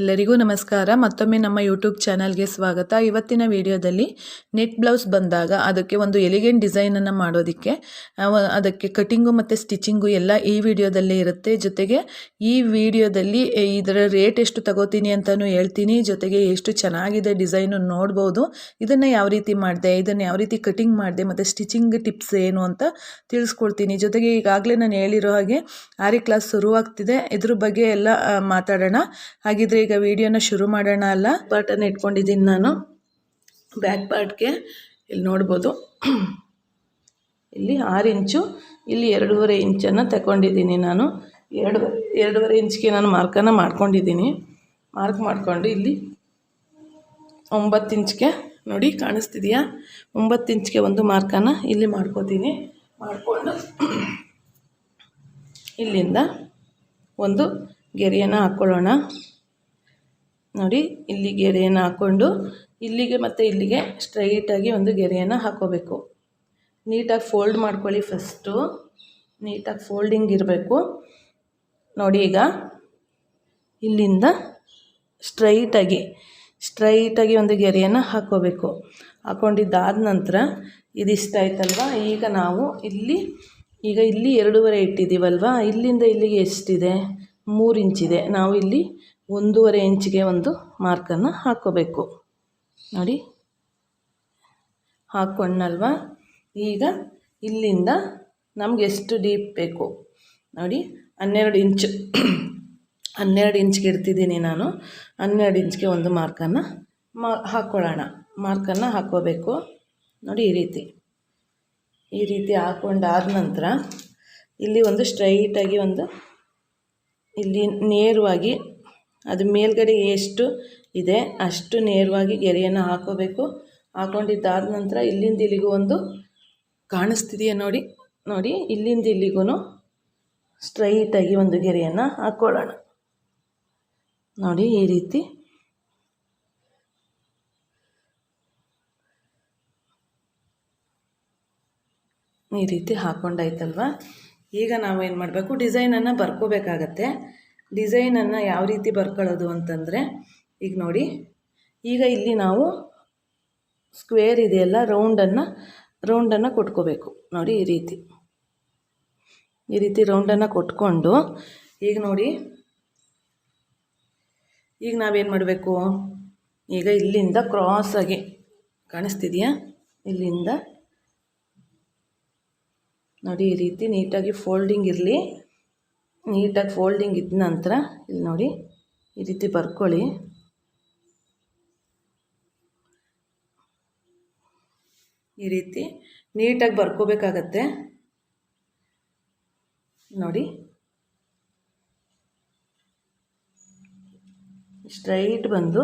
ಎಲ್ಲರಿಗೂ ನಮಸ್ಕಾರ. ಮತ್ತೊಮ್ಮೆ ನಮ್ಮ ಯೂಟ್ಯೂಬ್ ಚಾನಲ್ಗೆ ಸ್ವಾಗತ. ಇವತ್ತಿನ ವಿಡಿಯೋದಲ್ಲಿ ನೆಟ್ ಬ್ಲೌಸ್ ಬಂದಾಗ ಅದಕ್ಕೆ ಒಂದು ಎಲಿಗೆಂಟ್ ಡಿಸೈನನ್ನು ಮಾಡೋದಕ್ಕೆ ಅದಕ್ಕೆ ಕಟಿಂಗು ಮತ್ತು ಸ್ಟಿಚಿಂಗು ಎಲ್ಲ ಈ ವಿಡಿಯೋದಲ್ಲೇ ಇರುತ್ತೆ. ಜೊತೆಗೆ ಈ ವಿಡಿಯೋದಲ್ಲಿ ಇದರ ರೇಟ್ ಎಷ್ಟು ತಗೋತೀನಿ ಅಂತಲೂ ಹೇಳ್ತೀನಿ. ಜೊತೆಗೆ ಎಷ್ಟು ಚೆನ್ನಾಗಿದೆ ಡಿಸೈನು ನೋಡ್ಬೋದು. ಇದನ್ನು ಯಾವ ರೀತಿ ಮಾಡಿದೆ, ಇದನ್ನು ಯಾವ ರೀತಿ ಕಟಿಂಗ್ ಮಾಡಿದೆ, ಮತ್ತು ಸ್ಟಿಚಿಂಗ್ ಟಿಪ್ಸ್ ಏನು ಅಂತ ತಿಳಿಸ್ಕೊಳ್ತೀನಿ ಜೊತೆಗೆ ಈಗಾಗಲೇ ನಾನು ಹೇಳಿರೋ ಹಾಗೆ ಆರಿ ಕ್ಲಾಸ್ ಶುರುವಾಗ್ತಿದೆ. ಇದ್ರ ಬಗ್ಗೆ ಎಲ್ಲ ಮಾತಾಡೋಣ. ಹಾಗಿದ್ರೆ ಈಗ ವಿಡಿಯೋನ ಶುರು ಮಾಡೋಣ ಅಲ್ಲ? ಪಾರ್ಟನ್ನು ಇಟ್ಕೊಂಡಿದ್ದೀನಿ ನಾನು. ಬ್ಯಾಕ್ ಪಾರ್ಟ್ಗೆ ಇಲ್ಲಿ ನೋಡ್ಬೋದು. ಇಲ್ಲಿ ಆರು ಇಂಚು, ಇಲ್ಲಿ ಎರಡೂವರೆ ಇಂಚನ್ನು ತಗೊಂಡಿದ್ದೀನಿ ನಾನು. ಎರಡು, ಎರಡೂವರೆ ಇಂಚ್ಗೆ ನಾನು ಮಾರ್ಕನ್ನು ಮಾಡ್ಕೊಂಡಿದ್ದೀನಿ. ಮಾರ್ಕ್ ಮಾಡಿಕೊಂಡು ಇಲ್ಲಿ ಒಂಬತ್ತು ಇಂಚ್ಗೆ ನೋಡಿ ಕಾಣಿಸ್ತಿದೆಯಾ? ಒಂಬತ್ತು ಇಂಚ್ಗೆ ಒಂದು ಮಾರ್ಕನ್ನು ಇಲ್ಲಿ ಮಾಡ್ಕೋತೀನಿ. ಮಾಡಿಕೊಂಡು ಇಲ್ಲಿಂದ ಒಂದು ಗೆರೆಯನ್ನು ಹಾಕ್ಕೊಳ್ಳೋಣ. ನೋಡಿ, ಇಲ್ಲಿ ಗೆರೆಯನ್ನು ಹಾಕ್ಕೊಂಡು, ಇಲ್ಲಿಗೆ ಮತ್ತು ಇಲ್ಲಿಗೆ ಸ್ಟ್ರೈಟಾಗಿ ಒಂದು ಗೆರೆಯನ್ನು ಹಾಕ್ಕೋಬೇಕು ನೀಟಾಗಿ ಫೋಲ್ಡ್ ಮಾಡ್ಕೊಳ್ಳಿ ಫಸ್ಟು ನೀಟಾಗಿ ಫೋಲ್ಡಿಂಗ್ ಇರಬೇಕು. ನೋಡಿ ಈಗ, ಇಲ್ಲಿಂದ ಸ್ಟ್ರೈಟಾಗಿ ಸ್ಟ್ರೈಟಾಗಿ ಒಂದು ಗೆರೆಯನ್ನು ಹಾಕ್ಕೋಬೇಕು ಹಾಕ್ಕೊಂಡಿದ್ದಾದ ನಂತರ ಇದಿಷ್ಟ ಆಯ್ತಲ್ವ? ಈಗ ನಾವು ಇಲ್ಲಿ, ಈಗ ಇಲ್ಲಿ ಎರಡೂವರೆ ಇಟ್ಟಿದ್ದೀವಲ್ವ? ಇಲ್ಲಿಂದ ಇಲ್ಲಿಗೆ ಎಷ್ಟಿದೆ? ಮೂರು ಇಂಚಿದೆ. ನಾವು ಇಲ್ಲಿ ಒಂದೂವರೆ ಇಂಚಿಗೆ ಒಂದು ಮಾರ್ಕನ್ನು ಹಾಕ್ಕೋಬೇಕು. ನೋಡಿ. ಹಾಕ್ಕೊಂಡಲ್ವ ಈಗ ಇಲ್ಲಿಂದ ನಮ್ಗೆ ಎಷ್ಟು ಡೀಪ್ ಬೇಕು? ನೋಡಿ. ಹನ್ನೆರಡು ಇಂಚು. ಹನ್ನೆರಡು ಇಂಚ್ಗೆ ಇಡ್ತಿದ್ದೀನಿ ನಾನು. ಹನ್ನೆರಡು ಇಂಚ್ಗೆ ಒಂದು ಮಾರ್ಕನ್ನು ಮಾ, ಹಾಕ್ಕೊಳ್ಳೋಣ. ಮಾರ್ಕನ್ನು ಹಾಕ್ಕೋಬೇಕು. ನೋಡಿ, ಈ ರೀತಿ. ಈ ರೀತಿ ಹಾಕ್ಕೊಂಡಾದ ನಂತರ ಇಲ್ಲಿ ಒಂದು ಸ್ಟ್ರೈಟಾಗಿ ಒಂದು ಇಲ್ಲಿ ನೇರವಾಗಿ ಅದು ಮೇಲ್ಗಡೆ ಎಷ್ಟು ಇದೆ, ಅಷ್ಟು ನೇರವಾಗಿ ಗೆರೆಯನ್ನು ಹಾಕೋಬೇಕು. ಹಾಕೊಂಡಿದ್ದಾದ ನಂತರ ಇಲ್ಲಿಂದ ಇಲ್ಲಿಗೂ ಒಂದು ಕಾಣಿಸ್ತಿದೆಯಾ ನೋಡಿ ನೋಡಿ ಇಲ್ಲಿಂದ ಇಲ್ಲಿಗೂ ಸ್ಟ್ರೈಟಾಗಿ ಒಂದು ಗೆರೆಯನ್ನು ಹಾಕ್ಕೊಳ್ಳೋಣ. ನೋಡಿ, ಈ ರೀತಿ. ಈ ರೀತಿ ಹಾಕ್ಕೊಂಡಾಯ್ತಲ್ವ ಈಗ ನಾವೇನು ಮಾಡಬೇಕು? ಡಿಸೈನನ್ನು ಬರ್ಕೋಬೇಕಾಗತ್ತೆ. ಡಿಸೈನನ್ನು ಯಾವ ರೀತಿ ಬರ್ಕೊಳ್ಳೋದು ಅಂತಂದರೆ, ಈಗ ನೋಡಿ, ಈಗ ಇಲ್ಲಿ ನಾವು ಸ್ಕ್ವೇರ್ ಇದೆಯಲ್ಲ ರೌಂಡನ್ನು ರೌಂಡನ್ನು ಕೊಟ್ಕೋಬೇಕು. ನೋಡಿ, ಈ ರೀತಿ. ಈ ರೀತಿ ರೌಂಡನ್ನು ಕೊಟ್ಕೊಂಡು, ಈಗ ನೋಡಿ, ಈಗ ನಾವೇನು ಮಾಡಬೇಕು? ಈಗ ಇಲ್ಲಿಂದ ಕ್ರಾಸಾಗಿ, ಕಾಣಿಸ್ತಿದೆಯಾ? ಇಲ್ಲಿಂದ ನೋಡಿ, ಈ ರೀತಿ ನೀಟಾಗಿ ಫೋಲ್ಡಿಂಗ್ ಇರಲಿ. ನೀಟಾಗಿ ಫೋಲ್ಡಿಂಗ್ ಇದ್ದ ನಂತರ ಇಲ್ಲಿ ನೋಡಿ, ಈ ರೀತಿ ಬರ್ಕೊಳ್ಳಿ. ಈ ರೀತಿ ನೀಟಾಗಿ ಬರ್ಕೋಬೇಕಾಗತ್ತೆ. ನೋಡಿ, ಸ್ಟ್ರೈಟ್ ಬಂದು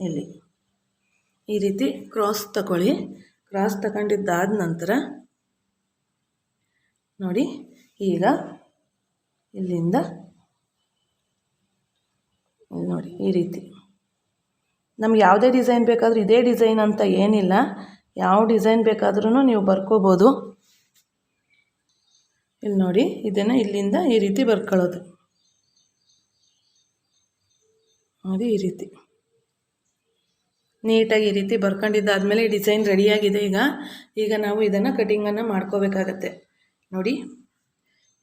ಇಲ್ಲಿ ಈ ರೀತಿ ಕ್ರಾಸ್ ತಗೊಳ್ಳಿ. ಕ್ರಾಸ್ ತಗೊಂಡಿದ್ದಾದ ನಂತರ ನೋಡಿ ಈಗ ಇಲ್ಲಿಂದ ಇಲ್ಲಿ ನೋಡಿ, ಈ ರೀತಿ. ನಮ್ಗೆ ಯಾವುದೇ ಡಿಸೈನ್ ಬೇಕಾದರೂ ಇದೇ ಡಿಸೈನ್ ಅಂತ ಏನಿಲ್ಲ. ಯಾವ ಡಿಸೈನ್ ಬೇಕಾದ್ರೂ ನೀವು ಬರ್ಕೋಬೋದು. ಇಲ್ಲಿ ನೋಡಿ, ಇದನ್ನು ಇಲ್ಲಿಂದ ಈ ರೀತಿ ಬರ್ಕೊಳ್ಳೋದು. ನೋಡಿ, ಈ ರೀತಿ. ನೀಟಾಗಿ ಈ ರೀತಿ ಬರ್ಕೊಂಡಿದ್ದಾದಮೇಲೆ ಈ ಡಿಸೈನ್ ರೆಡಿಯಾಗಿದೆ ಈಗ. ಈಗ ನಾವು ಇದನ್ನು ಕಟಿಂಗನ್ನು ಮಾಡ್ಕೋಬೇಕಾಗತ್ತೆ. ನೋಡಿ.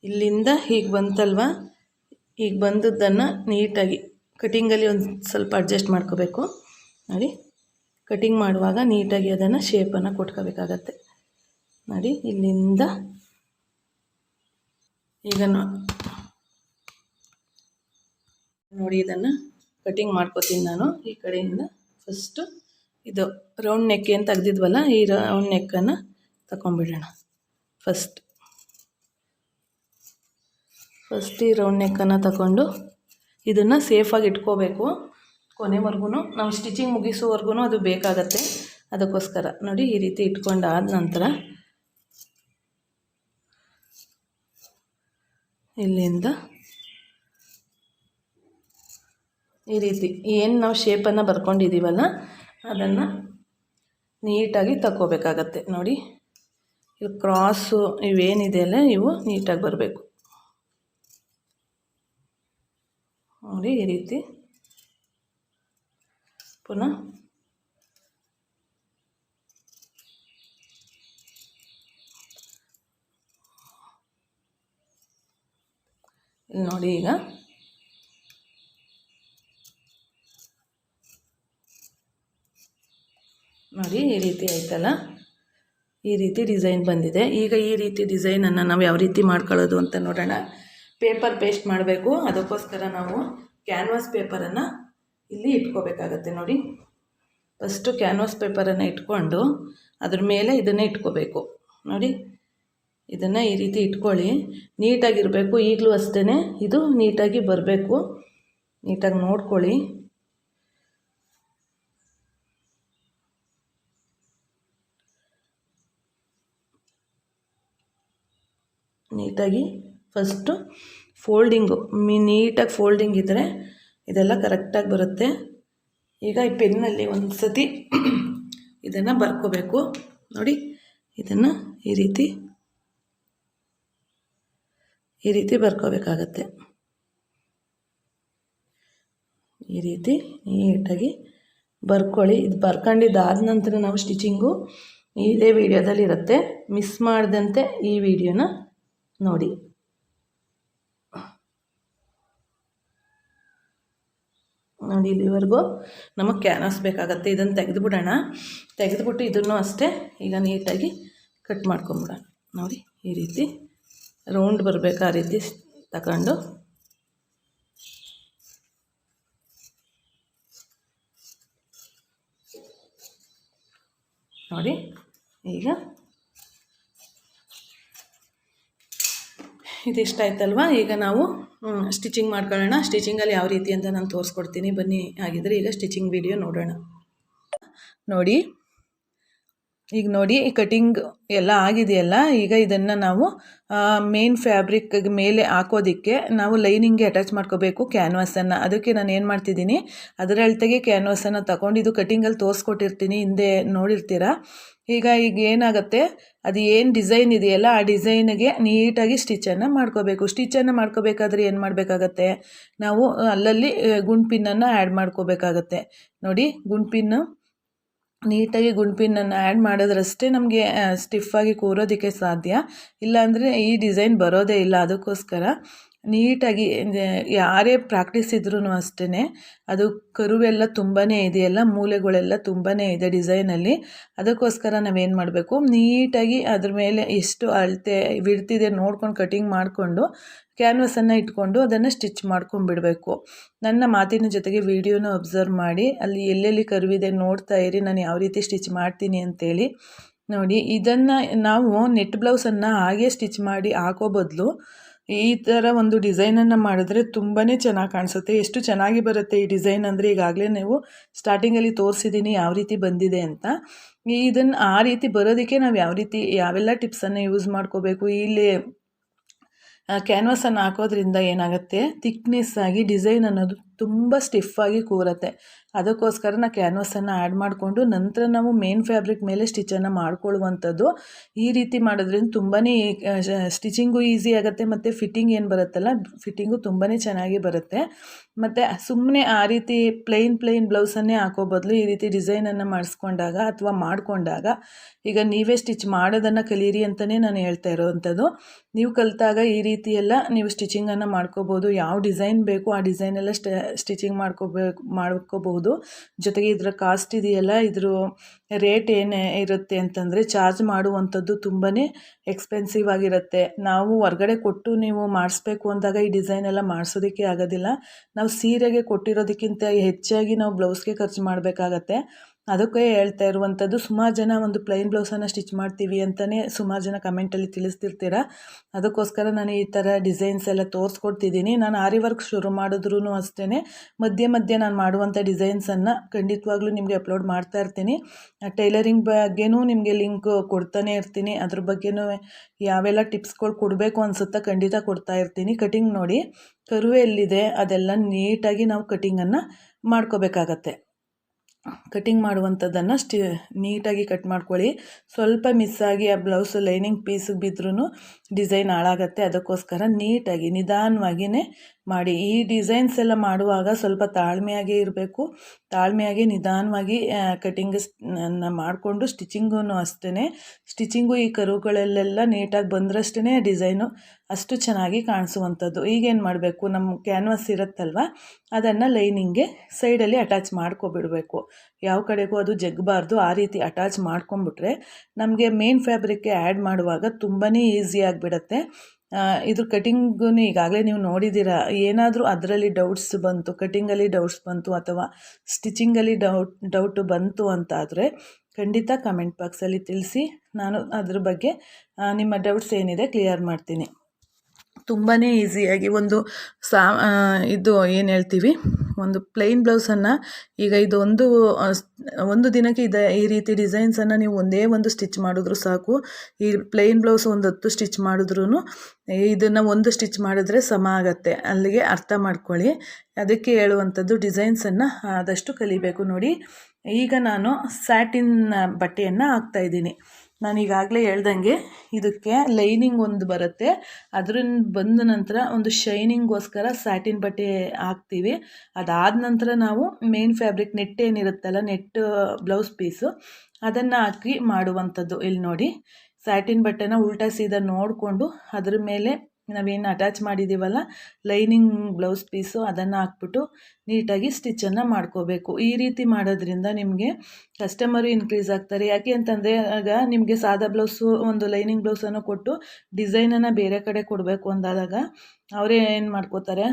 ಇಲ್ಲಿಂದ ಹೀಗೆ ಬಂತಲ್ವ? ಈಗ ಬಂದದ್ದನ್ನು ನೀಟಾಗಿ ಕಟಿಂಗಲ್ಲಿ ಒಂದು ಸ್ವಲ್ಪ ಅಡ್ಜಸ್ಟ್ ಮಾಡ್ಕೋಬೇಕು. ನೋಡಿ, ಕಟಿಂಗ್ ಮಾಡುವಾಗ ನೀಟಾಗಿ ಅದನ್ನು ಶೇಪನ್ನು ಕೊಟ್ಕೋಬೇಕಾಗತ್ತೆ. ನೋಡಿ, ಇಲ್ಲಿಂದ ಈಗ ನೋಡಿ ಇದನ್ನು ಕಟಿಂಗ್ ಮಾಡ್ಕೋತೀನಿ ನಾನು ಈ ಕಡೆಯಿಂದ. ಫಸ್ಟು ಇದು ರೌಂಡ್ ನೆಕ್ ಏನು ತೆಗ್ದಿದ್ವಲ್ಲ, ಈ ರೌಂಡ್ ನೆಕ್ಕನ್ನು ತಗೊಂಬಿಡೋಣ ಫಸ್ಟ್ ಫಸ್ಟ್ ಈ ರೌಂಡ್ ನೆಕ್ಕನ್ನು ತಗೊಂಡು ಇದನ್ನು ಸೇಫಾಗಿ ಇಟ್ಕೋಬೇಕು. ಕೊನೆವರೆಗೂ ನಾವು ಸ್ಟಿಚಿಂಗ್ ಮುಗಿಸೋವರೆಗೂ ಅದು ಬೇಕಾಗತ್ತೆ. ಅದಕ್ಕೋಸ್ಕರ ನೋಡಿ ಈ ರೀತಿ ಇಟ್ಕೊಂಡಾದ ನಂತರ ಇಲ್ಲಿಂದ ಈ ರೀತಿ ಏನು ನಾವು ಶೇಪನ್ನು ಬರ್ಕೊಂಡಿದ್ದೀವಲ್ಲ ಅದನ್ನು ನೀಟಾಗಿ ತಗೋಬೇಕಾಗತ್ತೆ ನೋಡಿ ಇಲ್ಲಿ ಕ್ರಾಸು ಇವೇನಿದೆಯಲ್ಲ ಇವು ನೀಟಾಗಿ ಬರಬೇಕು. ನೋಡಿ, ಈ ರೀತಿ. ಪುನಃ. ನೋಡಿ ಈಗ. ನೋಡಿ, ಈ ರೀತಿ ಆಯ್ತಲ್ಲ? ಈ ರೀತಿ ಡಿಸೈನ್ ಬಂದಿದೆ. ಈಗ ಈ ರೀತಿ ಡಿಸೈನನ್ನು ನಾವು ಯಾವ ರೀತಿ ಮಾಡ್ಕೊಳ್ಳೋದು ಅಂತ ನೋಡೋಣ. ಪೇಪರ್ ಪೇಸ್ಟ್ ಮಾಡಬೇಕು. ಅದಕ್ಕೋಸ್ಕರ ನಾವು ಕ್ಯಾನ್ವಾಸ್ ಪೇಪರನ್ನು ಇಲ್ಲಿ ಇಟ್ಕೋಬೇಕಾಗತ್ತೆ ನೋಡಿ. ಫಸ್ಟು ಕ್ಯಾನ್ವಾಸ್ ಪೇಪರನ್ನು ಇಟ್ಕೊಂಡು ಅದ್ರ ಮೇಲೆ ಇದನ್ನೇ ಇಟ್ಕೋಬೇಕು. ನೋಡಿ, ಇದನ್ನು ಈ ರೀತಿ ಇಟ್ಕೊಳ್ಳಿ. ನೀಟಾಗಿರಬೇಕು, ಈಗಲೂ ಅಷ್ಟೇ ಇದು ನೀಟಾಗಿ ಬರಬೇಕು. ನೀಟಾಗಿ ನೋಡ್ಕೊಳ್ಳಿ. ನೀಟಾಗಿ ಫಸ್ಟು ಫೋಲ್ಡಿಂಗು ಮೀ, ನೀಟಾಗಿ ಫೋಲ್ಡಿಂಗ್ ಇದ್ದರೆ ಇದೆಲ್ಲ ಕರೆಕ್ಟಾಗಿ ಬರುತ್ತೆ. ಈಗ ಈ ಪೆನ್ನಲ್ಲಿ ಒಂದು ಸತಿ ಇದನ್ನು ಬರ್ಕೋಬೇಕು. ನೋಡಿ, ಇದನ್ನು ಈ ರೀತಿ ಈ ರೀತಿ ಬರ್ಕೋಬೇಕಾಗತ್ತೆ. ಈ ರೀತಿ ನೀಟಾಗಿ ಬರ್ಕೊಳ್ಳಿ. ಇದು ಬರ್ಕೊಂಡಿದ್ದಾದ ನಂತರ ನಾವು ಸ್ಟಿಚಿಂಗು ಇದೇ ವಿಡಿಯೋದಲ್ಲಿ ಇರುತ್ತೆ ಮಿಸ್ ಮಾಡಿದಂತೆ ಈ ವಿಡಿಯೋನ ನೋಡಿ. ನೋಡಿ ಇಲ್ಲಿವರೆಗೂ ನಮಗೆ ಕ್ಯಾನ್ವಾಸ್ ಬೇಕಾಗತ್ತೆ, ಇದನ್ನು ತೆಗೆದುಬಿಡೋಣ. ತೆಗೆದುಬಿಟ್ಟು ಇದನ್ನು ಅಷ್ಟೇ ಈಗ ನೀಟಾಗಿ ಕಟ್ ಮಾಡ್ಕೊಂಬಿಡೋಣ. ನೋಡಿ, ಈ ರೀತಿ ರೌಂಡ್ ಬರಬೇಕು ಆ ರೀತಿ ತಗೊಂಡು. ನೋಡಿ, ಈಗ ಇದಿಷ್ಟ ಆಯ್ತಲ್ವಾ? ಈಗ ನಾವು ಸ್ಟಿಚಿಂಗ್ ಮಾಡ್ಕೊಳ್ಳೋಣ. ಸ್ಟಿಚಿಂಗಲ್ಲಿ ಯಾವ ರೀತಿ ಅಂತ ನಾನು ತೋರಿಸ್ಕೊಡ್ತೀನಿ. ಬನ್ನಿ, ಹಾಗಿದ್ರೆ ಈಗ ಸ್ಟಿಚಿಂಗ್ ವಿಡಿಯೋ ನೋಡೋಣ. ನೋಡಿ. ಈಗ ನೋಡಿ, ಈ ಕಟಿಂಗ್ ಎಲ್ಲ ಆಗಿದೆಯಲ್ಲ, ಈಗ ಇದನ್ನು ನಾವು ಮೇನ್ ಫ್ಯಾಬ್ರಿಕ್ ಮೇಲೆ ಹಾಕೋದಕ್ಕೆ ನಾವು ಲೈನಿಂಗ್ಗೆ ಅಟ್ಯಾಚ್ ಮಾಡ್ಕೋಬೇಕು ಕ್ಯಾನ್ವಾಸನ್ನು ಅದಕ್ಕೆ ನಾನು ಏನು ಮಾಡ್ತಿದ್ದೀನಿ, ಅದರ ಅಳತೆಗೆ ಕ್ಯಾನ್ವಾಸನ್ನು ತಗೊಂಡು ಇದು ಕಟಿಂಗಲ್ಲಿ ತೋರಿಸ್ಕೊಟ್ಟಿರ್ತೀನಿ, ಹಿಂದೆ ನೋಡಿರ್ತೀರ? ಈಗ ಈಗ ಏನಾಗುತ್ತೆ, ಅದು ಏನು ಡಿಸೈನ್ ಇದೆಯಲ್ಲ, ಆ ಡಿಸೈನ್ಗೆ ನೀಟಾಗಿ ಸ್ಟಿಚನ್ನು ಮಾಡ್ಕೋಬೇಕು. ಸ್ಟಿಚನ್ನು ಮಾಡ್ಕೋಬೇಕಾದ್ರೆ ಏನು ಮಾಡಬೇಕಾಗತ್ತೆ? ನಾವು ಅಲ್ಲಲ್ಲಿ ಗುಂಡ್ಪಿನ್ನನ್ನು ಆ್ಯಡ್ ಮಾಡ್ಕೋಬೇಕಾಗತ್ತೆ. ನೋಡಿ ಗುಂಡ್ಪಿನ್ನು ನೀಟಾಗಿ ಗುಂಡ್ಪಿನನ್ನು ಆ್ಯಡ್ ಮಾಡಿದ್ರಷ್ಟೇ ನಮಗೆ ಸ್ಟಿಫಾಗಿ ಕೂರೋದಕ್ಕೆ ಸಾಧ್ಯ. ಇಲ್ಲಾಂದರೆ ಈ ಡಿಸೈನ್ ಬರೋದೇ ಇಲ್ಲ. ಅದಕ್ಕೋಸ್ಕರ ನೀಟಾಗಿ ಯಾರೇ ಪ್ರಾಕ್ಟೀಸ್ ಇದ್ರೂ ಅಷ್ಟೇ ಅದು ಕರುವೆಲ್ಲ ತುಂಬಾ ಇದೆಯಲ್ಲ ಮೂಲೆಗಳೆಲ್ಲ ತುಂಬಾ ಇದೆ ಡಿಸೈನಲ್ಲಿ ಅದಕ್ಕೋಸ್ಕರ ನಾವೇನು ಮಾಡಬೇಕು? ನೀಟಾಗಿ ಅದ್ರ ಮೇಲೆ ಎಷ್ಟು ಅಳತೆ ಬಿಡ್ತಿದೆ ನೋಡ್ಕೊಂಡು ಕಟಿಂಗ್ ಮಾಡಿಕೊಂಡು ಕ್ಯಾನ್ವಸನ್ನು ಇಟ್ಕೊಂಡು ಅದನ್ನು ಸ್ಟಿಚ್ ಮಾಡ್ಕೊಂಡ್ಬಿಡಬೇಕು. ನನ್ನ ಮಾತಿನ ಜೊತೆಗೆ ವಿಡಿಯೋನ ಅಬ್ಸರ್ವ್ ಮಾಡಿ, ಅಲ್ಲಿ ಎಲ್ಲೆಲ್ಲಿ ಕರುವಿದೆ ನೋಡ್ತಾ ಇರಿ, ನಾನು ಯಾವ ರೀತಿ ಸ್ಟಿಚ್ ಮಾಡ್ತೀನಿ ಅಂತೇಳಿ. ನೋಡಿ, ಇದನ್ನು ನಾವು ನೆಟ್ ಬ್ಲೌಸನ್ನು ಹಾಗೆ ಸ್ಟಿಚ್ ಮಾಡಿ ಹಾಕೋ ಬದಲು ಈ ಥರ ಒಂದು ಡಿಸೈನನ್ನು ಮಾಡಿದ್ರೆ ತುಂಬಾ ಚೆನ್ನಾಗಿ ಕಾಣಿಸುತ್ತೆ. ಎಷ್ಟು ಚೆನ್ನಾಗಿ ಬರುತ್ತೆ ಈ ಡಿಸೈನ್ ಅಂದರೆ ಈಗಾಗಲೇ ನೀವು ಸ್ಟಾರ್ಟಿಂಗಲ್ಲಿ ತೋರಿಸಿದ್ದೀನಿ ಯಾವ ರೀತಿ ಬಂದಿದೆ ಅಂತ. ಇದನ್ನು ಆ ರೀತಿ ಬರೋದಕ್ಕೆ ನಾವು ಯಾವ ರೀತಿ ಯಾವೆಲ್ಲ ಟಿಪ್ಸನ್ನು ಯೂಸ್ ಮಾಡ್ಕೋಬೇಕು. ಇಲ್ಲಿ ಕ್ಯಾನ್ವಸನ್ನು ಹಾಕೋದ್ರಿಂದ ಏನಾಗುತ್ತೆ? ಥಿಕ್ನೆಸ್ ಆಗಿ ಡಿಸೈನ್ ಅನ್ನೋದು ತುಂಬ ಸ್ಟಿಫಾಗಿ ಕೂರುತ್ತೆ. ಅದಕ್ಕೋಸ್ಕರ ನಾವು ಕ್ಯಾನ್ವಸನ್ನು ಆ್ಯಡ್ ಮಾಡಿಕೊಂಡು ನಂತರ ನಾವು ಮೇನ್ ಫ್ಯಾಬ್ರಿಕ್ ಮೇಲೆ ಸ್ಟಿಚನ್ನು ಮಾಡ್ಕೊಳ್ಳುವಂಥದ್ದು. ಈ ರೀತಿ ಮಾಡೋದ್ರಿಂದ ತುಂಬಾ ಸ್ಟಿಚಿಂಗು ಈಸಿ ಆಗುತ್ತೆ ಮತ್ತು ಫಿಟ್ಟಿಂಗ್ ಏನು ಬರುತ್ತಲ್ಲ ಫಿಟ್ಟಿಂಗು ತುಂಬಾ ಚೆನ್ನಾಗಿ ಬರುತ್ತೆ. ಮತ್ತು ಸುಮ್ಮನೆ ಆ ರೀತಿ ಪ್ಲೈನ್ ಪ್ಲೈನ್ ಬ್ಲೌಸನ್ನೇ ಹಾಕೋ ಬದಲು ಈ ರೀತಿ ಡಿಸೈನನ್ನು ಮಾಡಿಸ್ಕೊಂಡಾಗ ಅಥವಾ ಮಾಡಿಕೊಂಡಾಗ ಈಗ ನೀವೇ ಸ್ಟಿಚ್ ಮಾಡೋದನ್ನು ಕಲೀರಿ ಅಂತಲೇ ನಾನು ಹೇಳ್ತಾ ಇರೋವಂಥದ್ದು. ನೀವು ಕಲಿತಾಗ ಈ ರೀತಿಯೆಲ್ಲ ನೀವು ಸ್ಟಿಚಿಂಗನ್ನು ಮಾಡ್ಕೋಬೋದು. ಯಾವ ಡಿಸೈನ್ ಬೇಕು ಆ ಡಿಸೈನೆಲ್ಲ ಸ್ಟ ಸ್ಟಿಚಿಂಗ್ ಮಾಡ್ಕೋಬೇಕು ಮಾಡ್ಕೋಬಹುದು. ಜೊತೆಗೆ ಇದರ ಕಾಸ್ಟ್ ಇದೆಯಲ್ಲ, ಇದ್ರ ರೇಟ್ ಏನೇ ಇರುತ್ತೆ ಅಂತಂದರೆ ಚಾರ್ಜ್ ಮಾಡುವಂಥದ್ದು ತುಂಬಾ ಎಕ್ಸ್ಪೆನ್ಸಿವ್ ಆಗಿರುತ್ತೆ. ನಾವು ಹೊರಗಡೆ ಕೊಟ್ಟು ನೀವು ಮಾಡಿಸ್ಬೇಕು ಅಂದಾಗ ಈ ಡಿಸೈನ್ ಎಲ್ಲ ಮಾಡಿಸೋದಕ್ಕೆ ಆಗೋದಿಲ್ಲ. ನಾವು ಸೀರೆಗೆ ಕೊಟ್ಟಿರೋದಕ್ಕಿಂತ ಹೆಚ್ಚಾಗಿ ನಾವು ಬ್ಲೌಸ್ಗೆ ಖರ್ಚು ಮಾಡಬೇಕಾಗತ್ತೆ. ಅದಕ್ಕೆ ಹೇಳ್ತಾ ಇರುವಂಥದ್ದು, ಸುಮಾರು ಜನ ಒಂದು ಪ್ಲೈನ್ ಬ್ಲೌಸನ್ನು ಸ್ಟಿಚ್ ಮಾಡ್ತೀವಿ ಅಂತಲೇ ಸುಮಾರು ಜನ ಕಮೆಂಟಲ್ಲಿ ತಿಳಿಸ್ತಿರ್ತೀರ? ಅದಕ್ಕೋಸ್ಕರ ನಾನು ಈ ಥರ ಡಿಸೈನ್ಸ್ ಎಲ್ಲ ತೋರಿಸ್ಕೊಡ್ತಿದ್ದೀನಿ. ನಾನು ಆರಿ ವರ್ಕ್ ಶುರು ಮಾಡಿದ್ರೂ ಅಷ್ಟೇ ಮಧ್ಯೆ ಮಧ್ಯೆ ನಾನು ಮಾಡುವಂಥ ಡಿಸೈನ್ಸನ್ನು ಖಂಡಿತವಾಗ್ಲೂ ನಿಮಗೆ ಅಪ್ಲೋಡ್ ಮಾಡ್ತಾ ಇರ್ತೀನಿ. ಟೈಲರಿಂಗ್ ಬಗ್ಗೆನೂ ನಿಮಗೆ ಲಿಂಕ್ ಕೊಡ್ತಾನೆ ಇರ್ತೀನಿ. ಅದ್ರ ಬಗ್ಗೆನೂ ಯಾವೆಲ್ಲ ಟಿಪ್ಸ್ಗಳು ಕೊಡಬೇಕು ಅನಿಸುತ್ತಾ ಖಂಡಿತ ಕೊಡ್ತಾ ಇರ್ತೀನಿ. ಕಟಿಂಗ್ ನೋಡಿ ಕರುವೆ ಎಲ್ಲಿದೆ ಅದೆಲ್ಲ ನೀಟಾಗಿ ನಾವು ಕಟಿಂಗನ್ನು ಮಾಡ್ಕೋಬೇಕಾಗತ್ತೆ. ಕಟಿಂಗ್ ಮಾಡುವಂಥದ್ದನ್ನು ಸ್ಟಿ ನೀಟಾಗಿ ಕಟ್ ಮಾಡ್ಕೊಳ್ಳಿ. ಸ್ವಲ್ಪ ಮಿಸ್ಸಾಗಿ ಆ ಬ್ಲೌಸ್ ಲೈನಿಂಗ್ ಪೀಸಿಗೆ ಬಿದ್ದರೂ ಡಿಸೈನ್ ಹಾಳಾಗತ್ತೆ. ಅದಕ್ಕೋಸ್ಕರ ನೀಟಾಗಿ ನಿಧಾನವಾಗಿಯೇ ಮಾಡಿ. ಈ ಡಿಸೈನ್ಸ್ ಎಲ್ಲ ಮಾಡುವಾಗ ಸ್ವಲ್ಪ ತಾಳ್ಮೆಯಾಗೇ ಇರಬೇಕು. ತಾಳ್ಮೆಯಾಗಿ ನಿಧಾನವಾಗಿ ಕಟಿಂಗ್ ಮಾಡಿಕೊಂಡು ಸ್ಟಿಚಿಂಗೂ ಅಷ್ಟೇ ಸ್ಟಿಚಿಂಗು ಈ ಕರುಗಳಲ್ಲೆಲ್ಲ ನೀಟಾಗಿ ಬಂದರಷ್ಟೇ ಡಿಸೈನು ಅಷ್ಟು ಚೆನ್ನಾಗಿ ಕಾಣಿಸುವಂಥದ್ದು. ಈಗೇನು ಮಾಡಬೇಕು? ನಮ್ಮ ಕ್ಯಾನ್ವಾಸ್ ಇರುತ್ತಲ್ವ? ಅದನ್ನು ಲೈನಿಂಗ್ಗೆ ಸೈಡಲ್ಲಿ ಅಟ್ಯಾಚ್ ಮಾಡ್ಕೊಬಿಡಬೇಕು. ಯಾವ ಕಡೆಗೂ ಅದು ಜಗ್ಬಾರ್ದು, ಆ ರೀತಿ ಅಟ್ಯಾಚ್ ಮಾಡ್ಕೊಂಬಿಟ್ರೆ ನಮಗೆ ಮೇನ್ ಫ್ಯಾಬ್ರಿಕ್ಗೆ ಆ್ಯಡ್ ಮಾಡುವಾಗ ತುಂಬಾ ಈಸಿ ಆಗಿಬಿಡತ್ತೆ. ಇದ್ರ ಕಟಿಂಗೂ ಈಗಾಗಲೇ ನೀವು ನೋಡಿದ್ದೀರಾ, ಏನಾದರೂ ಅದರಲ್ಲಿ ಡೌಟ್ಸ್ ಬಂತು ಕಟಿಂಗಲ್ಲಿ ಡೌಟ್ಸ್ ಬಂತು ಅಥವಾ ಸ್ಟಿಚಿಂಗಲ್ಲಿ ಡೌಟ್ ಡೌಟ್ ಬಂತು ಅಂತಾದರೆ ಖಂಡಿತ ಕಮೆಂಟ್ ಬಾಕ್ಸಲ್ಲಿ ತಿಳಿಸಿ, ನಾನು ಅದ್ರ ಬಗ್ಗೆ ನಿಮ್ಮ ಡೌಟ್ಸ್ ಏನಿದೆ ಕ್ಲಿಯರ್ ಮಾಡ್ತೀನಿ. ತುಂಬಾ ಈಸಿಯಾಗಿ ಒಂದು ಸಾ ಇದು ಏನು ಹೇಳ್ತೀವಿ? ಒಂದು ಪ್ಲೈನ್ ಬ್ಲೌಸನ್ನು ಈಗ ಇದೊಂದು ಒಂದು ದಿನಕ್ಕೆ ಇದೆ, ಈ ರೀತಿ ಡಿಸೈನ್ಸನ್ನು ನೀವು ಒಂದೇ ಒಂದು ಸ್ಟಿಚ್ ಮಾಡಿದ್ರು ಸಾಕು. ಈ ಪ್ಲೈನ್ ಬ್ಲೌಸ್ ಒಂದು ಹತ್ತು ಸ್ಟಿಚ್ ಮಾಡಿದ್ರೂ ಇದನ್ನು ಒಂದು ಸ್ಟಿಚ್ ಮಾಡಿದ್ರೆ ಸಮ ಆಗತ್ತೆ. ಅಲ್ಲಿಗೆ ಅರ್ಥ ಮಾಡ್ಕೊಳ್ಳಿ. ಅದಕ್ಕೆ ಹೇಳುವಂಥದ್ದು ಡಿಸೈನ್ಸನ್ನು ಆದಷ್ಟು ಕಲಿಬೇಕು ನೋಡಿ. ಈಗ ನಾನು ಸ್ಯಾಟಿನ್ ಬಟ್ಟೆಯನ್ನು ಹಾಕ್ತಾಯಿದ್ದೀನಿ ನಾನು ಈಗಾಗಲೇ ಹೇಳ್ದಂಗೆ ಇದಕ್ಕೆ ಲೈನಿಂಗ್ ಒಂದು ಬರುತ್ತೆ. ಅದರಿಂದ ಬಂದ ನಂತರ ಒಂದು ಶೈನಿಂಗ್ಗೋಸ್ಕರ ಸ್ಯಾಟಿನ್ ಬಟ್ಟೆ ಹಾಕ್ತೀವಿ. ಅದಾದ ನಂತರ ನಾವು ಮೇನ್ ಫ್ಯಾಬ್ರಿಕ್ ನೆಟ್ ಏನಿರುತ್ತಲ್ಲ, ನೆಟ್, ಬ್ಲೌಸ್ ಪೀಸು, ಅದನ್ನು ಹಾಕಿ ಮಾಡುವಂಥದ್ದು. ಇಲ್ಲಿ ನೋಡಿ, ಸ್ಯಾಟಿನ್ ಬಟ್ಟೆನ ಉಲ್ಟಾ ಸೀದಾ ನೋಡಿಕೊಂಡು ಅದ್ರ ಮೇಲೆ ನಾವೇನು ಅಟ್ಯಾಚ್ ಮಾಡಿದ್ದೀವಲ್ಲ ಲೈನಿಂಗ್ ಬ್ಲೌಸ್ ಪೀಸು ಅದನ್ನು ಹಾಕ್ಬಿಟ್ಟು ನೀಟಾಗಿ ಸ್ಟಿಚ್ಚನ್ನು ಮಾಡ್ಕೋಬೇಕು. ಈ ರೀತಿ ಮಾಡೋದ್ರಿಂದ ನಿಮಗೆ ಕಸ್ಟಮರು ಇನ್ಕ್ರೀಸ್ ಆಗ್ತಾರೆ. ಯಾಕೆ ಅಂತಂದರೆ ಆಗ ನಿಮಗೆ ಸಾದಾ ಬ್ಲೌಸು ಒಂದು ಲೈನಿಂಗ್ ಬ್ಲೌಸನ್ನು ಕೊಟ್ಟು ಡಿಸೈನನ್ನು ಬೇರೆ ಕಡೆ ಕೊಡಬೇಕು ಅಂದಾದಾಗ ಅವರೇ ಏನು ಮಾಡ್ಕೋತಾರೆ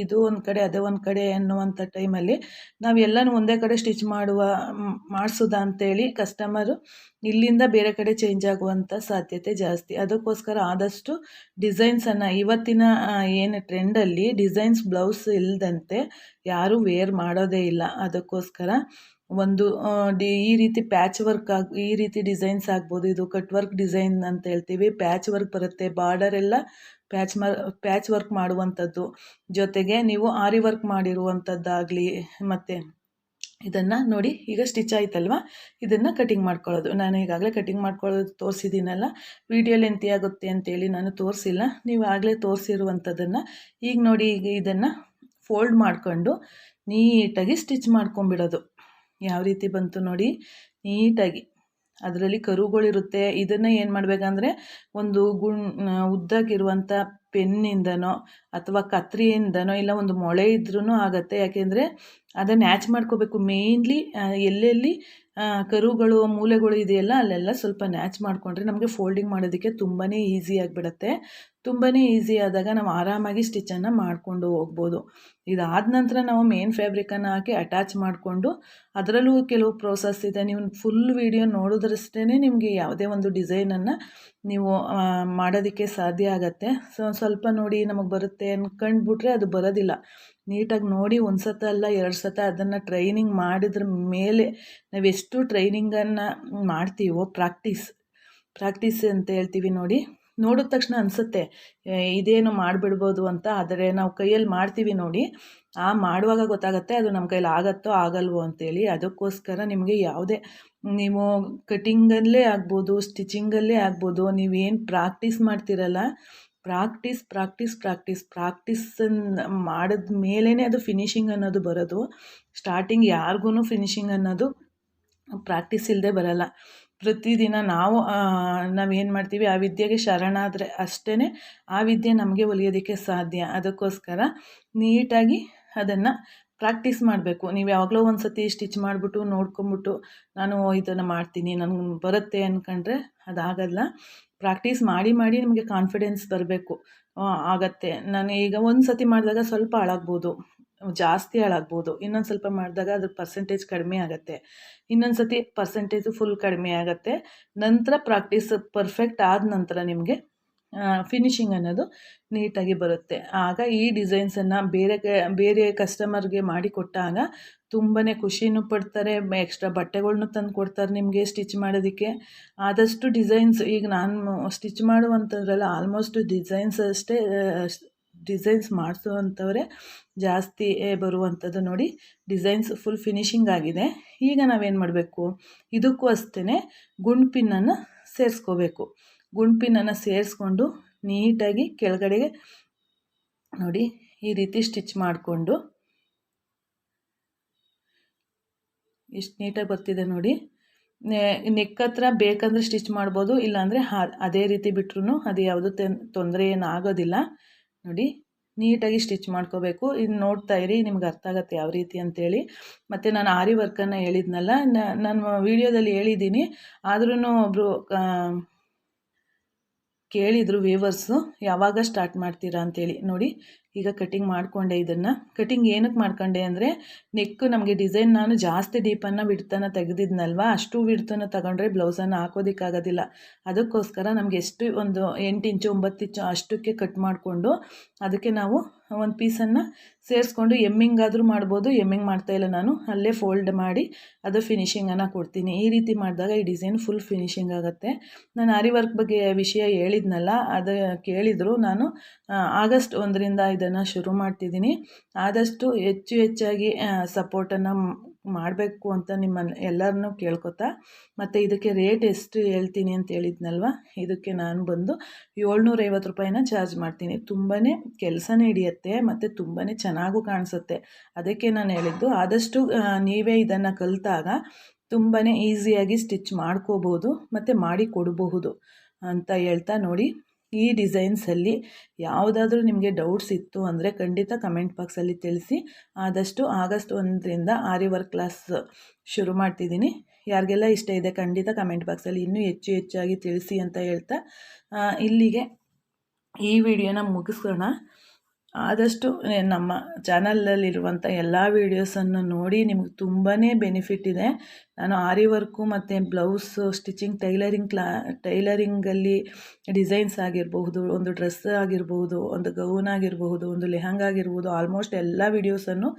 ಇದು ಒಂದು ಕಡೆ, ಅದೇ ಒಂದು ಕಡೆ ಅನ್ನುವಂಥ ಟೈಮಲ್ಲಿ ನಾವೆಲ್ಲನೂ ಒಂದೇ ಕಡೆ ಸ್ಟಿಚ್ ಮಾಡುವ ಮಾಡಿಸೋದ ಅಂತೇಳಿ ಕಸ್ಟಮರು ಇಲ್ಲಿಂದ ಬೇರೆ ಕಡೆ ಚೇಂಜ್ ಆಗುವಂಥ ಸಾಧ್ಯತೆ ಜಾಸ್ತಿ. ಅದಕ್ಕೋಸ್ಕರ ಆದಷ್ಟು ಡಿಸೈನ್ಸನ್ನು ಇವತ್ತಿನ ಏನು ಟ್ರೆಂಡಲ್ಲಿ ಡಿಸೈನ್ಸ್ ಬ್ಲೌಸ್ ಇಲ್ಲದಂತೆ ಯಾರೂ ವೇರ್ ಮಾಡೋದೇ ಇಲ್ಲ. ಅದಕ್ಕೋಸ್ಕರ ಒಂದು ಡಿ, ಈ ರೀತಿ ಪ್ಯಾಚ್ ವರ್ಕ್ ಆಗಿ, ಈ ರೀತಿ ಡಿಸೈನ್ಸ್ ಆಗ್ಬೋದು. ಇದು ಕಟ್ ವರ್ಕ್ ಡಿಸೈನ್ ಅಂತ ಹೇಳ್ತೀವಿ. ಪ್ಯಾಚ್ ವರ್ಕ್ ಬರುತ್ತೆ. ಬಾರ್ಡರ್ ಎಲ್ಲ ಪ್ಯಾಚ್ ಮ ಪ್ಯಾಚ್ ವರ್ಕ್ ಮಾಡುವಂಥದ್ದು. ಜೊತೆಗೆ ನೀವು ಆರಿ ವರ್ಕ್ ಮಾಡಿರುವಂಥದ್ದಾಗಲಿ ಮತ್ತು ಇದನ್ನು ನೋಡಿ, ಈಗ ಸ್ಟಿಚ್ ಆಯ್ತಲ್ವ? ಇದನ್ನು ಕಟಿಂಗ್ ಮಾಡ್ಕೊಳ್ಳೋದು. ನಾನು ಈಗಾಗಲೇ ಕಟಿಂಗ್ ಮಾಡ್ಕೊಳ್ಳೋದು ತೋರಿಸಿದ್ದೀನಲ್ಲ. ವಿಡಿಯೋ ಲೆಂತಿ ಆಗುತ್ತೆ ಅಂತೇಳಿ ನಾನು ತೋರಿಸಿಲ್ಲ. ನೀವು ಆಗಲೇ ತೋರಿಸಿರುವಂಥದ್ದನ್ನು ಈಗ ನೋಡಿ, ಈಗ ಇದನ್ನು ಫೋಲ್ಡ್ ಮಾಡಿಕೊಂಡು ನೀಟಾಗಿ ಸ್ಟಿಚ್ ಮಾಡ್ಕೊಂಬಿಡೋದು ಯಾವ ರೀತಿ ಬಂತು ನೋಡಿ ನೀಟಾಗಿ. ಅದರಲ್ಲಿ ಕರುಗಳಿರುತ್ತೆ. ಇದನ್ನು ಏನು ಮಾಡಬೇಕಂದ್ರೆ ಒಂದು ಗುಣ್ ಉದ್ದಕ್ಕಿರುವಂಥ ಪೆನ್ನಿಂದನೋ ಅಥವಾ ಕತ್ರಿಯಿಂದನೋ ಇಲ್ಲ ಒಂದು ಮೊಳೆ ಇದ್ರೂ ಆಗುತ್ತೆ. ಯಾಕೆಂದರೆ ಅದನ್ನು ಆ್ಯಚ್ ಮಾಡ್ಕೋಬೇಕು. ಮೇಯ್ನ್ಲಿ ಎಲ್ಲೆಲ್ಲಿ ಕರುಗಳು, ಮೂಲೆಗಳು ಇದೆಯಲ್ಲ, ಅಲ್ಲೆಲ್ಲ ಸ್ವಲ್ಪ ನ್ಯಾಚ್ ಮಾಡಿಕೊಂಡ್ರೆ ನಮಗೆ ಫೋಲ್ಡಿಂಗ್ ಮಾಡೋದಕ್ಕೆ ತುಂಬಾ ಈಸಿ ಆಗಿಬಿಡತ್ತೆ. ತುಂಬಾ ಈಸಿ ಆದಾಗ ನಾವು ಆರಾಮಾಗಿ ಸ್ಟಿಚ್ಚನ್ನು ಮಾಡಿಕೊಂಡು ಹೋಗ್ಬೋದು. ಇದಾದ ನಂತರ ನಾವು ಮೇನ್ ಫ್ಯಾಬ್ರಿಕನ್ನು ಹಾಕಿ ಅಟ್ಯಾಚ್ ಮಾಡಿಕೊಂಡು, ಅದರಲ್ಲೂ ಕೆಲವು ಪ್ರೋಸೆಸ್ ಇದೆ. ನೀವು ಫುಲ್ ವೀಡಿಯೋ ನೋಡೋದ್ರಷ್ಟೇ ನಿಮಗೆ ಯಾವುದೇ ಒಂದು ಡಿಸೈನನ್ನು ನೀವು ಮಾಡೋದಕ್ಕೆ ಸಾಧ್ಯ ಆಗತ್ತೆ. ಸೊ, ಸ್ವಲ್ಪ ನೋಡಿ ನಮಗೆ ಬರುತ್ತೆ ಅಂದ್ಕೊಂಡ್ಬಿಟ್ರೆ ಅದು ಬರೋದಿಲ್ಲ. ನೀಟಾಗಿ ನೋಡಿ ಒಂದು ಸತ ಅಲ್ಲ, ಎರಡು ಸತ ಅದನ್ನು ಟ್ರೈನಿಂಗ್ ಮಾಡಿದ್ರ ಮೇಲೆ ನಾವೆಷ್ಟು ಟ್ರೈನಿಂಗನ್ನು ಮಾಡ್ತೀವೋ ಪ್ರಾಕ್ಟೀಸ್ ಪ್ರಾಕ್ಟೀಸ್ ಅಂತ ಹೇಳ್ತೀವಿ ನೋಡಿ. ನೋಡಿದ ತಕ್ಷಣ ಅನಿಸುತ್ತೆ ಇದೇನು ಮಾಡಿಬಿಡ್ಬೋದು ಅಂತ. ಆದರೆ ನಾವು ಕೈಯಲ್ಲಿ ಮಾಡ್ತೀವಿ ನೋಡಿ. ಆ ಮಾಡುವಾಗ ಗೊತ್ತಾಗುತ್ತೆ ಅದು ನಮ್ಮ ಕೈಯಲ್ಲಿ ಆಗತ್ತೋ ಆಗಲ್ವೋ ಅಂತೇಳಿ. ಅದಕ್ಕೋಸ್ಕರ ನಿಮಗೆ ಯಾವುದೇ, ನೀವು ಕಟಿಂಗಲ್ಲೇ ಆಗ್ಬೋದು ಸ್ಟಿಚಿಂಗಲ್ಲೇ ಆಗ್ಬೋದು, ನೀವೇನು ಪ್ರಾಕ್ಟೀಸ್ ಮಾಡ್ತೀರಲ್ಲ ಪ್ರಾಕ್ಟೀಸ್ ಪ್ರಾಕ್ಟೀಸ್ ಪ್ರಾಕ್ಟೀಸ್ ಪ್ರಾಕ್ಟೀಸನ್ನು ಮಾಡಿದ ಮೇಲೇ ಅದು ಫಿನಿಷಿಂಗ್ ಅನ್ನೋದು ಬರೋದು. ಸ್ಟಾರ್ಟಿಂಗ್ ಯಾರಿಗೂ ಫಿನಿಷಿಂಗ್ ಅನ್ನೋದು ಪ್ರಾಕ್ಟೀಸ್ ಇಲ್ಲದೆ ಬರಲ್ಲ. ಪ್ರತಿದಿನ ನಾವು ನಾವೇನು ಮಾಡ್ತೀವಿ, ಆ ವಿದ್ಯೆಗೆ ಶರಣಾದರೆ ಅಷ್ಟೇ ಆ ವಿದ್ಯೆ ನಮಗೆ ಒಲಿಯೋದಕ್ಕೆ ಸಾಧ್ಯ. ಅದಕ್ಕೋಸ್ಕರ ನೀಟಾಗಿ ಅದನ್ನು ಪ್ರಾಕ್ಟೀಸ್ ಮಾಡಬೇಕು. ನೀವು ಯಾವಾಗಲೋ ಒಂದು ಸತಿ ಸ್ಟಿಚ್ ಮಾಡಿಬಿಟ್ಟು ನೋಡ್ಕೊಂಬಿಟ್ಟು ನಾನು ಇದನ್ನು ಮಾಡ್ತೀನಿ, ನನಗೆ ಬರುತ್ತೆ ಅಂದ್ಕೊಂಡ್ರೆ ಅದಾಗಲ್ಲ. ಪ್ರಾಕ್ಟೀಸ್ ಮಾಡಿ ಮಾಡಿ ನಿಮಗೆ ಕಾನ್ಫಿಡೆನ್ಸ್ ಬರಬೇಕು. ಆಗತ್ತೆ. ನಾನು ಈಗ ಒಂದು ಸತಿ ಮಾಡಿದಾಗ ಸ್ವಲ್ಪ ಹಾಳಾಗ್ಬೋದು. ಜಾಸ್ತಿ ಹಾಳಾಗ್ಬೋದು. ಇನ್ನೊಂದು ಸ್ವಲ್ಪ ಮಾಡಿದಾಗ ಅದ್ರ ಪರ್ಸೆಂಟೇಜ್ ಕಡಿಮೆ ಆಗುತ್ತೆ. ಇನ್ನೊಂದು ಸತಿ ಪರ್ಸೆಂಟೇಜು ಫುಲ್ ಕಡಿಮೆ ಆಗುತ್ತೆ. ನಂತರ ಪ್ರಾಕ್ಟೀಸ್ ಪರ್ಫೆಕ್ಟ್ ಆದ ನಂತರ ನಿಮಗೆ ಫಿನಿಷಿಂಗ್ ಅನ್ನೋದು ನೀಟಾಗಿ ಬರುತ್ತೆ. ಆಗ ಈ ಡಿಸೈನ್ಸನ್ನು ಬೇರೆ ಬೇರೆ ಕಸ್ಟಮರ್ಗೆ ಮಾಡಿಕೊಟ್ಟಾಗ ತುಂಬಾ ಖುಷಿನೂ ಪಡ್ತಾರೆ ಎಕ್ಸ್ಟ್ರಾ ಬಟ್ಟೆಗಳ್ನೂ ತಂದು ಕೊಡ್ತಾರೆ ನಿಮಗೆ ಸ್ಟಿಚ್ ಮಾಡೋದಕ್ಕೆ. ಆದಷ್ಟು ಡಿಸೈನ್ಸ್ ಈಗ ನಾನು ಸ್ಟಿಚ್ ಮಾಡುವಂಥದ್ರಲ್ಲ ಆಲ್ಮೋಸ್ಟ್ ಡಿಸೈನ್ಸ್ ಅಷ್ಟೇ ಡಿಸೈನ್ಸ್ ಮಾಡಿಸುವಂಥವ್ರೆ ಜಾಸ್ತಿ ಬರುವಂಥದ್ದು ನೋಡಿ ಡಿಸೈನ್ಸ್ ಫುಲ್ ಫಿನಿಶಿಂಗ್ ಆಗಿದೆ. ಈಗ ನಾವೇನು ಮಾಡಬೇಕು? ಇದಕ್ಕೂ ಅಷ್ಟೇ ಗುಂಡು ಪಿನ್ನನ್ನು ಸೇರಿಸ್ಕೋಬೇಕು. ಗುಂಡು ಪಿನ್ನನ್ನು ಸೇರಿಸ್ಕೊಂಡು ನೀಟಾಗಿ ಕೆಳಗಡೆಗೆ ನೋಡಿ ಈ ರೀತಿ ಸ್ಟಿಚ್ ಮಾಡಿಕೊಂಡು ಇಷ್ಟು ನೀಟಾಗಿ ಬರ್ತಿದೆ ನೋಡಿ. ನೆಕ್ ಹತ್ರ ಬೇಕಂದರೆ ಸ್ಟಿಚ್ ಮಾಡ್ಬೋದು, ಇಲ್ಲಾಂದರೆ ಅದೇ ರೀತಿ ಬಿಟ್ರು ಅದು ಯಾವುದು ತೊಂದರೆ ಏನು ಆಗೋದಿಲ್ಲ. ನೋಡಿ, ನೀಟಾಗಿ ಸ್ಟಿಚ್ ಮಾಡ್ಕೋಬೇಕು. ಇದು ನೋಡ್ತಾ ಇರಿ, ನಿಮ್ಗೆ ಅರ್ಥ ಆಗುತ್ತೆ ಯಾವ ರೀತಿ ಅಂತೇಳಿ. ಮತ್ತು ನಾನು ಆರಿ ವರ್ಕನ್ನು ಹೇಳಿದ್ನಲ್ಲ ನಾನು ವೀಡಿಯೋದಲ್ಲಿ ಹೇಳಿದ್ದೀನಿ. ಆದ್ರೂ ಒಬ್ಬರು ಕೇಳಿದರು ವೀವರ್ಸು ಯಾವಾಗ ಸ್ಟಾರ್ಟ್ ಮಾಡ್ತೀರಾ ಅಂತೇಳಿ. ನೋಡಿ ಈಗ ಕಟಿಂಗ್ ಮಾಡಿಕೊಂಡೆ ಇದನ್ನು. ಕಟಿಂಗ್ ಏನಕ್ಕೆ ಮಾಡ್ಕೊಂಡೆ ಅಂದರೆ ನೆಕ್ ನಮಗೆ ಡಿಸೈನ್ ನಾನು ಜಾಸ್ತಿ ಡೀಪನ್ನು ಬಿಡ್ತನ ತೆಗೆದಿದ್ನಲ್ವ, ಅಷ್ಟು ಬಿಡ್ತನ ತಗೊಂಡ್ರೆ ಬ್ಲೌಸನ್ನು ಹಾಕೋದಕ್ಕಾಗೋದಿಲ್ಲ. ಅದಕ್ಕೋಸ್ಕರ ನಮಗೆ ಎಷ್ಟು ಒಂದು ಎಂಟು ಇಂಚು, ಒಂಬತ್ತು ಇಂಚು ಅಷ್ಟಕ್ಕೆ ಕಟ್ ಮಾಡಿಕೊಂಡು, ಅದಕ್ಕೆ ನಾವು ಒಂದು ಪೀಸನ್ನು ಸೇರಿಸ್ಕೊಂಡು ಎಮ್ಮಿಂಗ್ ಆದರೂ ಮಾಡ್ಬೋದು ಎಮ್ಮಿಂಗ್ ಮಾಡ್ತಾಯಿಲ್ಲ ನಾನು. ಅಲ್ಲೇ ಫೋಲ್ಡ್ ಮಾಡಿ ಅದು ಫಿನಿಷಿಂಗನ್ನು ಕೊಡ್ತೀನಿ. ಈ ರೀತಿ ಮಾಡಿದಾಗ ಈ ಡಿಸೈನ್ ಫುಲ್ ಫಿನಿಶಿಂಗ್ ಆಗುತ್ತೆ. ನಾನು ಆರಿ ವರ್ಕ್ ಬಗ್ಗೆ ವಿಷಯ ಹೇಳಿದ್ನಲ್ಲ, ಅದು ಕೇಳಿದರು ನಾನು ಆಗಸ್ಟ್ ಒಂದರಿಂದ ಇದನ್ನು ಶುರು ಮಾಡ್ತಿದ್ದೀನಿ. ಆದಷ್ಟು ಹೆಚ್ಚು ಹೆಚ್ಚಾಗಿ ಸಪೋರ್ಟನ್ನು ಮಾಡಬೇಕು ಅಂತ ನಿಮ್ಮನ್ನು ಎಲ್ಲರನ್ನೂ ಕೇಳ್ಕೊತಾ, ಮತ್ತು ಇದಕ್ಕೆ ರೇಟ್ ಎಷ್ಟು ಹೇಳ್ತೀನಿ ಅಂತ ಹೇಳಿದ್ನಲ್ವ? ಇದಕ್ಕೆ ನಾನು ಬಂದು ಏಳ್ನೂರೈವತ್ತು ರೂಪಾಯಿನ ಚಾರ್ಜ್ ಮಾಡ್ತೀನಿ. ತುಂಬಾ ಕೆಲಸನೇ ಹಿಡಿಯುತ್ತೆ, ಮತ್ತು ತುಂಬಾ ಚೆನ್ನಾಗೂ ಕಾಣಿಸುತ್ತೆ. ಅದಕ್ಕೆ ನಾನು ಹೇಳಿದ್ದು, ಆದಷ್ಟು ನೀವೇ ಇದನ್ನು ಕಲಿತಾಗ ತುಂಬಾ ಈಸಿಯಾಗಿ ಸ್ಟಿಚ್ ಮಾಡ್ಕೋಬೋದು, ಮತ್ತು ಮಾಡಿ ಕೊಡಬಹುದು ಅಂತ ಹೇಳ್ತಾ ನೋಡಿ. ಈ ಡಿಸೈನ್ಸಲ್ಲಿ ಯಾವುದಾದ್ರೂ ನಿಮಗೆ ಡೌಟ್ಸ್ ಇತ್ತು ಅಂದರೆ ಖಂಡಿತ ಕಮೆಂಟ್ ಬಾಕ್ಸಲ್ಲಿ ತಿಳಿಸಿ. ಆದಷ್ಟು ಆಗಸ್ಟ್ ಒಂದರಿಂದ ಆರಿ ವರ್ಕ್ ಕ್ಲಾಸ್ ಶುರು ಮಾಡ್ತಿದ್ದೀನಿ. ಯಾರಿಗೆಲ್ಲ ಇಷ್ಟ ಇದೆ ಖಂಡಿತ ಕಮೆಂಟ್ ಬಾಕ್ಸಲ್ಲಿ ಇನ್ನೂ ಹೆಚ್ಚು ಹೆಚ್ಚಾಗಿ ತಿಳಿಸಿ ಅಂತ ಹೇಳ್ತಾ ಇಲ್ಲಿಗೆ ಈ ವಿಡಿಯೋನ ಮುಗಿಸೋಣ. ಆದಷ್ಟು ನಮ್ಮ ಚಾನಲಲ್ಲಿರುವಂಥ ಎಲ್ಲ ವೀಡಿಯೋಸನ್ನು ನೋಡಿ ನಿಮ್ಗೆ ತುಂಬಾ ಬೆನಿಫಿಟ್ ಇದೆ. ನಾನು ಆರಿ ವರ್ಕು ಮತ್ತು ಬ್ಲೌಸ್, ಸ್ಟಿಚಿಂಗ್, ಟೈಲರಿಂಗ್ ಕ್ಲಾ, ಟೈಲರಿಂಗಲ್ಲಿ ಡಿಸೈನ್ಸ್ ಆಗಿರಬಹುದು, ಒಂದು ಡ್ರೆಸ್ ಆಗಿರಬಹುದು, ಒಂದು ಗೌನ್ ಆಗಿರಬಹುದು, ಒಂದು ಲೆಹಂಗ ಆಗಿರ್ಬೋದು ಆಲ್ಮೋಸ್ಟ್ ಎಲ್ಲ ವೀಡಿಯೋಸನ್ನು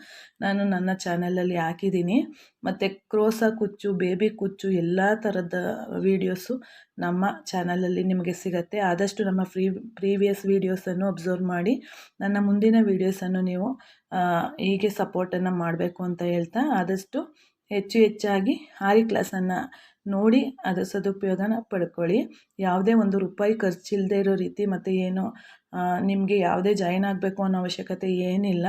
ನಾನು ನನ್ನ ಚಾನಲಲ್ಲಿ ಹಾಕಿದ್ದೀನಿ. ಮತ್ತು ಕ್ರೋಸ ಕುಚ್ಚು, ಬೇಬಿ ಕುಚ್ಚು, ಎಲ್ಲ ಥರದ ವೀಡಿಯೋಸು ನಮ್ಮ ಚಾನಲಲ್ಲಿ ನಿಮಗೆ ಸಿಗುತ್ತೆ. ಆದಷ್ಟು ನಮ್ಮ ಫ್ರೀ, ಪ್ರೀವಿಯಸ್ ವೀಡಿಯೋಸನ್ನು ಅಬ್ಸರ್ವ್ ಮಾಡಿ, ನನ್ನ ಮುಂದಿನ ವೀಡಿಯೋಸನ್ನು ನೀವು ಹೀಗೆ ಸಪೋರ್ಟನ್ನು ಮಾಡಬೇಕು ಅಂತ ಹೇಳ್ತಾ ಆದಷ್ಟು ಹೆಚ್ಚು ಹೆಚ್ಚಾಗಿ ಆರಿ ಕ್ಲಾಸನ್ನು ನೋಡಿ ಅದರ ಸದುಪಯೋಗನ ಪಡ್ಕೊಳ್ಳಿ. ಯಾವುದೇ ಒಂದು ರೂಪಾಯಿ ಖರ್ಚಿಲ್ಲದೆ ಇರೋ ರೀತಿ ಮತ್ತು ಏನು ನಿಮಗೆ ಯಾವುದೇ ಜಾಯಿನ್ ಆಗಬೇಕು ಅನ್ನೋ ಅವಶ್ಯಕತೆ ಏನಿಲ್ಲ.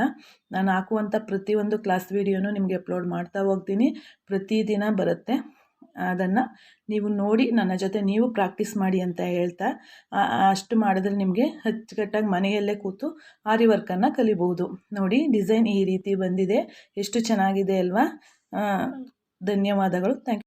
ನಾನು ಹಾಕುವಂಥ ಪ್ರತಿಯೊಂದು ಕ್ಲಾಸ್ ವೀಡಿಯೋನು ನಿಮಗೆ ಅಪ್ಲೋಡ್ ಮಾಡ್ತಾ ಹೋಗ್ತೀನಿ. ಪ್ರತಿದಿನ ಬರುತ್ತೆ. ಅದನ್ನು ನೀವು ನೋಡಿ ನನ್ನ ಜೊತೆ ನೀವು ಪ್ರಾಕ್ಟೀಸ್ ಮಾಡಿ ಅಂತ ಹೇಳ್ತಾ ಅಷ್ಟು ಮಾಡಿದ್ರೆ ನಿಮಗೆ ಅಚ್ಚುಕಟ್ಟಾಗಿ ಮನೆಯಲ್ಲೇ ಕೂತು ಆರಿ ವರ್ಕನ್ನು ಕಲಿಬಹುದು ನೋಡಿ, ಡಿಸೈನ್ ಈ ರೀತಿ ಬಂದಿದೆ. ಎಷ್ಟು ಚೆನ್ನಾಗಿದೆ ಅಲ್ವಾ? ಧನ್ಯವಾದಗಳು. ಥ್ಯಾಂಕ್